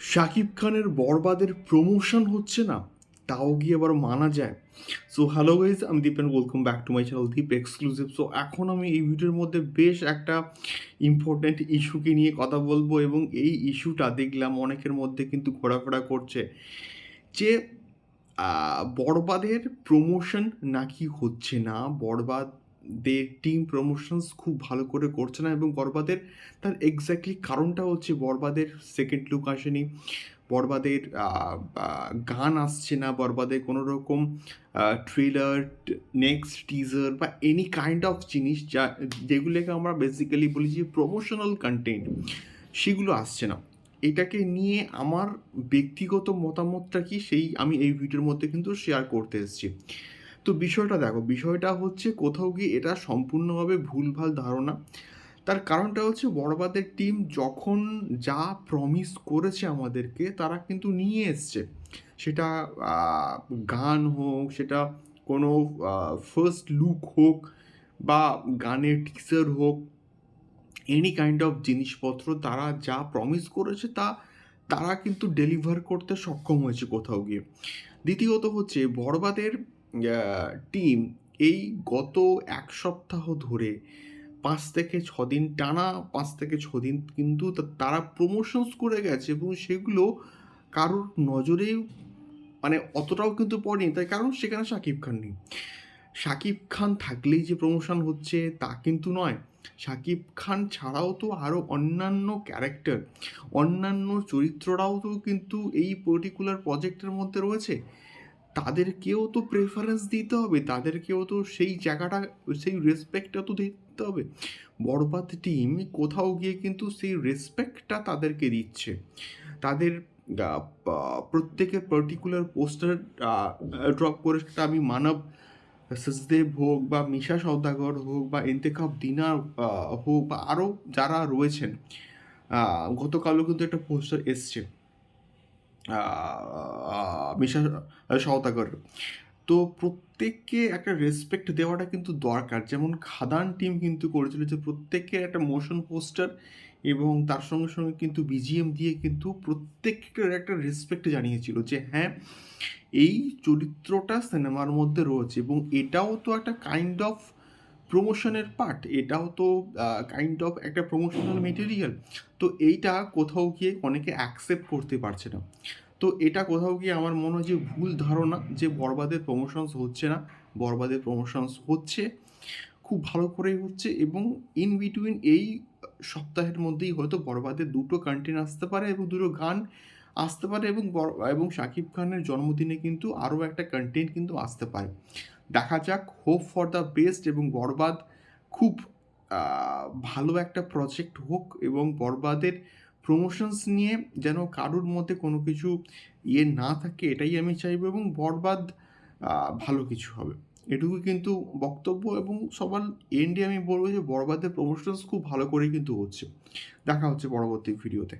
শাকিব খানের বরবাদের প্রমোশন হচ্ছে না, তাও গিয়ে আবার মানা যায়। সো হ্যালো গাইজ আমি Dipen welcome back to my channel Deep exclusive so এখন আমি এই ভিডিওর মধ্যে বেশ একটা ইম্পর্ট্যান্ট ইস্যুকে নিয়ে কথা বলব এবং এই ইস্যুটা দেখলাম অনেকের মধ্যে কিন্তু ঘোরাফেরা করছে যে বরবাদের প্রমোশন নাকি হচ্ছে না বরবাদের টিম প্রমোশনস খুব ভালো করে করছে না এবং বরবাদের তার এক্স্যাক্টলি কারণটা হচ্ছে বরবাদের সেকেন্ড লুক আসেনি। বরবাদের গান আসছে না। বরবাদের কোনো রকম ট্রেলার নেক্সট টিজার বা এনি কাইন্ড অফ জিনিস যা, যেগুলোকে আমরা বেসিক্যালি বলি যে প্রমোশনাল কন্টেন্ট সেগুলো আসছে না। এটাকে নিয়ে আমার ব্যক্তিগত মতামতটা কি, সেই আমি এই ভিডিওর মধ্যে কিন্তু শেয়ার করতে এসেছি। তো বিষয়টা দেখো, বিষয়টা হচ্ছে কোথাও গিয়ে এটা সম্পূর্ণভাবে ভুলভাল ধারণা। তার কারণটা হচ্ছে বড়বাদের টিম যখন যা প্রমিস করেছে আমাদেরকে, তারা কিন্তু নিয়ে এসছে। সেটা গান হোক, সেটা কোনো ফার্স্ট লুক হোক বা গানের টিজার হোক এনি কাইন্ড অফ জিনিসপত্র তারা যা প্রমিস করেছে তা, তারা কিন্তু ডেলিভার করতে সক্ষম হয়েছে কোথাও গিয়ে। দ্বিতীয়ত হচ্ছে বড়বাদের টিম এই গত এক সপ্তাহ ধরে পাঁচ থেকে ছ দিন, টানা পাঁচ থেকে ছ দিন কিন্তু তারা প্রমোশনস করে গেছে এবং সেগুলো কারোর নজরেও মানে অতটাও কিন্তু পড়েনি। তাই কারণ সেখানে শাকিব খান নেই। শাকিব খান থাকলেই যে প্রমোশন হচ্ছে তা কিন্তু নয়। শাকিব খান ছাড়াও তো আরও অন্যান্য ক্যারেক্টার অন্যান্য চরিত্ররাও তো কিন্তু এই পার্টিকুলার প্রজেক্টের মধ্যে রয়েছে। তাদেরকেও তো প্রেফারেন্স দিতে হবে, তাদেরকেও তো সেই জায়গাটা, সেই রেসপেক্টটা তো দিতে হবে। বরবাদ টিম কোথাও গিয়ে কিন্তু সেই রেসপেক্টটা তাদেরকে দিচ্ছে। তাদের প্রত্যেকের পার্টিকুলার পোস্টার ড্রপ করে সেটা আমি মানব। সচদেব হোক বা মিশা সওদাগর হোক বা এন্তেকাব দিনার হোক বা আরও যারা রয়েছেন গতকালও কিন্তু একটা পোস্টার এসছে। মিশা সওদাগর তো প্রত্যেককে একটা রেসপেক্ট দেওয়াটা কিন্তু দরকার। যেমন খাদান টিম কিন্তু করেছিল যে প্রত্যেককে একটা মোশন পোস্টার এবং তার সঙ্গে সঙ্গে কিন্তু বিজিএম দিয়ে কিন্তু প্রত্যেকের একটা রেসপেক্ট জানিয়েছিল যে হ্যাঁ এই চরিত্রটা সিনেমার মধ্যে রয়েছে এবং এটাও তো একটা কাইন্ড অফ প্রমোশনের পার্ট এটাও তো কাইন্ড অফ একটা প্রমোশনাল মেটেরিয়াল তো এইটা কোথাও গিয়ে অনেকে অ্যাকসেপ্ট করতে পারছে না। তো এটা কোথাও গিয়ে আমার মনে হয় যে ভুল ধারণা যে বরবাদের প্রমোশনস হচ্ছে না। বরবাদের প্রমোশনস হচ্ছে, খুব ভালো করেই হচ্ছে এবং ইন বিটুইন এই সপ্তাহের মধ্যেই হয়তো বরবাদের দুটো কন্টেন্ট আসতে পারে এবং দুটো গান আসতে পারে এবং এবং শাকিব খানের জন্মদিনে কিন্তু আরও একটা কন্টেন্ট কিন্তু আসতে পারে। দেখা যাক হোপ ফর দ্য বেস্ট এবং বরবাদ খুব ভালো একটা প্রজেক্ট হোক এবং বরবাদের প্রমোশনস নিয়ে যেন কারোর মধ্যে কোনো কিছু ইয়ে না থাকে, এটাই আমি চাইব এবং বরবাদ ভালো কিছু হবে। এটুকু কিন্তু বক্তব্য এবং সবার এন্ডে আমি বলব যে বরবাদের প্রমোশনস খুব ভালো করেই কিন্তু হচ্ছে। দেখা হচ্ছে পরবর্তী ভিডিওতে